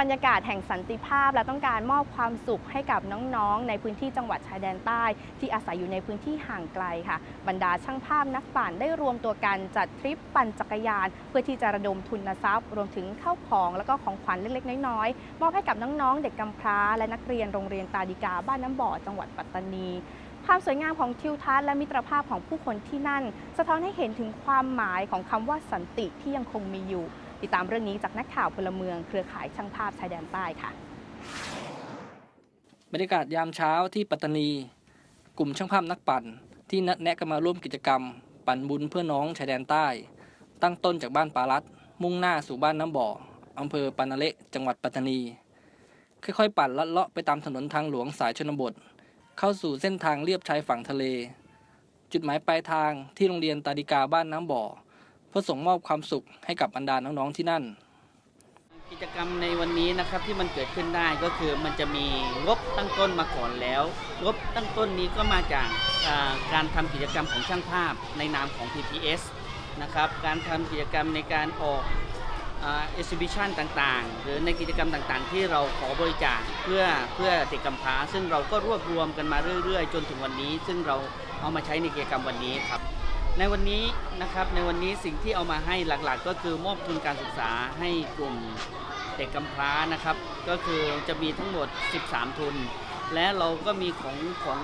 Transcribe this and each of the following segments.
บรรยากาศแห่งสันติภาพ และต้องการมอบความสุขให้กับน้องๆ ในพื้นที่จังหวัดชายแดนใต้ ที่อาศัยอยู่ในพื้นที่ห่างไกลค่ะ บรรดาช่างภาพนักปั่นได้รวมตัวกันจัดทริปปั่นจักรยาน เพื่อที่จะระดมทุนทรัพย์ รวมถึงเข้าวของแล้วก็ของขวัญเล็กๆ น้อยๆมอบให้กับน้องๆ เด็กกำพร้า และนักเรียนโรงเรียนตาดิกาบ้านน้ำบ่อจังหวัดปัตตานีความสวยงามของทิวทัศน์และมิตรภาพของผู้คนที่นั่น สะท้อนให้เห็นถึงความหมายของคำว่าสันติที่ยังคงมีอยู่ ติดตามเรื่องนี้จากนักข่าวพลเมืองเครือข่ายช่างภาพชายแดนใต้ค่ะบรรยากาศยามเช้าที่ปัตตานี กลุ่มช่างภาพนักปั่น ที่นัดแนะกันมาร่วมกิจกรรม ปั่นบุญเพื่อน้องชายแดนใต้ ตั้งต้นจากบ้านปารัดมุ่งหน้าสู่บ้านน้ำบ่ออำเภอปานาเละจังหวัดปัตตานี ค่อยๆ ปั่นลัดเลาะไปตามถนนทางหลวงสายชนบท เข้าสู่เส้นทางเลียบชายฝั่งทะเล จุดหมายปลายทางที่โรงเรียนตาดิกาบ้านน้ำบ่อ เพื่อส่งมอบความสุขให้กับบรรดาน้องๆที่นั่น กิจกรรมในวันนี้นะครับที่มันเกิดขึ้นได้ก็คือมันจะมีงบตั้งต้นมาก่อนแล้วงบตั้งต้นนี้ก็มาจากการทำกิจกรรมของช่างภาพในนามของ PPS นะครับการทำกิจกรรมในการออกเอ็กซิบิชันต่างๆ หรือในกิจกรรมต่างๆ ที่เราขอบริจาคเพื่อเพื่อเด็กกำพร้าซึ่งเราก็รวบรวมกันมาเรื่อยๆ จนถึงวันนี้ ซึ่งเราเอามาใช้ในกิจกรรมวันนี้ครับ ในวันนี้นะครับในวันนี้สิ่งที่เอามาให้หลักๆ ก็คือมอบทุนการศึกษาให้กลุ่มเด็กกำพร้านะครับ ก็คือจะมีทั้งหมด 13 ทุน และเราก็มีของของ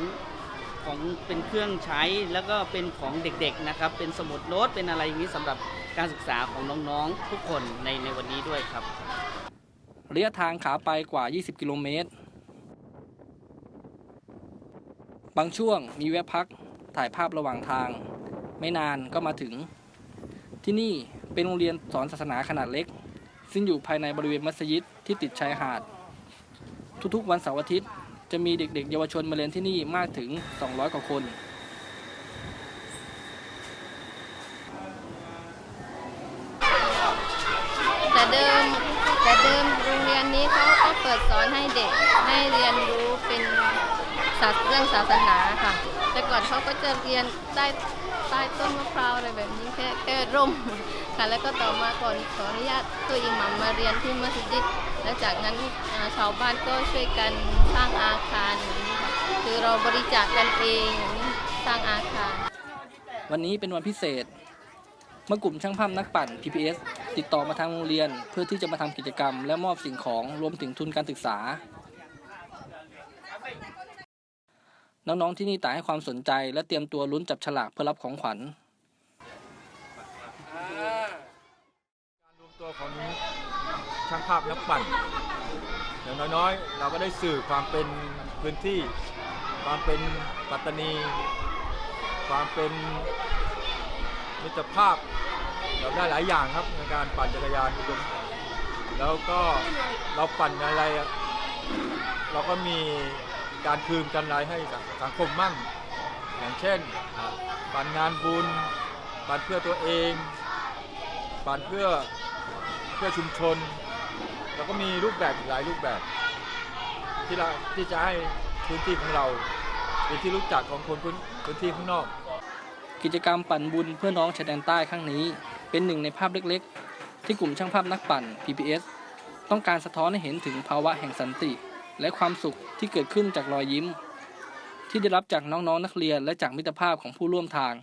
ของเป็นเครื่องใช้แล้วก็เป็นของเด็กๆนะครับ เป็นสมุดโน้ตเป็นอะไรอย่างนี้สำหรับการศึกษาของน้องๆทุกคนในในวันนี้ด้วยครับ ระยะทางขาไปกว่า 20 กิโลเมตร บางช่วงมีแวะพักถ่ายภาพระหว่างทาง ไม่นานก็มาถึง ที่นี่เป็นโรงเรียนสอนศาสนาขนาดเล็ก ซึ่งอยู่ภายในบริเวณมัสยิดที่ติดชายหาด ทุกๆวันเสาร์อาทิตย์จะมีเด็กๆ เยาวชนมาเรียนที่นี่มากถึง 200 กว่าคน แต่เดิมแต่เดิมโรงเรียนนี้เขาก็เปิดสอนให้เด็กให้เรียนรู้เป็น เรื่องศาสนาค่ะ แต่ก่อนเขาก็จะเรียนใต้ใต้ต้นมะพร้าวอะไรแบบนี้แค่แค่ร่มค่ะแล้วก็ต่อมาก่อนขออนุญาตตัวอิหมัมมาเรียนที่มัสยิดแล้วจากนั้นชาวบ้านก็ช่วยกันสร้างอาคารอย่างนี้คือเราบริจาคกันเองสร้างอาคาร วันนี้เป็นวันพิเศษ เมื่อกลุ่มช่างภาพนักปั่น PPS ติดต่อมาทางโรงเรียน เพื่อที่จะมาทำกิจกรรม และมอบสิ่งของรวมถึงทุนการศึกษา น้องๆที่นี่ต่างให้ความสนใจ และเตรียมตัวลุ้นจับฉลากเพื่อรับของขวัญการรวมตัวของช่างภาพนักปั่นอย่างน้อยๆ เราก็ได้สื่อความเป็นพื้นที่ ความเป็นปัตตานี ความเป็นมิตรภาพ เราได้หลายอย่างครับในการปั่นจักรยานแล้วก็เราปั่นอะไร เราก็มี การคืนกันรให้สังคมมั่ง อย่างเช่นปั่นงานบุญปั่นเพื่อตัวเองปั่นเพื่อเพื่อชุมชน แล้วก็มีรูปแบบหลายรูปแบบ ที่เราที่จะให้พื้นที่ของเราเป็นที่รู้จักของคนพื้นพื้นที่ข้างนอก กิจกรรมปั่นบุญเพื่อน้องชายแดนใต้ครั้งนี้ เป็นหนึ่งในภาพเล็กๆ ที่กลุ่มช่างภาพนักปั่น PPS ต้องการสะท้อนให้เห็นถึงภาวะแห่งสันติ และความสุขที่เกิดขึ้นจากรอยยิ้ม ที่ได้รับจากน้องๆนนักเรียนและจากมิตรภาพของผู้ร่วมทาง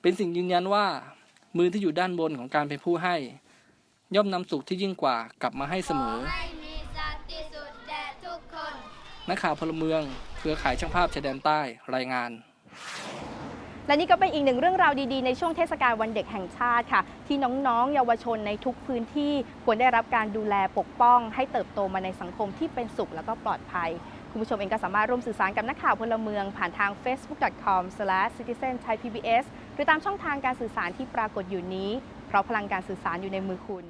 เป็นสิ่งยืนยันว่า มือที่อยู่ด้านบนของการเป็นผู้ให้ ย่อมนำสุขที่ยิ่งกว่ากลับมาให้เสมอนักข่าวพลเมือง เครือข่ายช่างภาพชายแดนใต้รายงาน และนี่ก็เป็นอีกหนึ่งเรื่องราวดีๆ ในช่วงเทศกาลวันเด็กแห่งชาติค่ะ ที่น้องๆ เยาวชนในทุกพื้นที่ควรได้รับการดูแลปกป้อง ให้เติบโตมาในสังคมที่เป็นสุขแล้วก็ปลอดภัย คุณผู้ชมเองก็สามารถร่วมสื่อสารกับนักข่าวพลเมือง ผ่านทาง facebook.com/citizenthai pbs หรือตามช่องทางการสื่อสารที่ปรากฏอยู่นี้ เพราะพลังการสื่อสารอยู่ในมือคุณ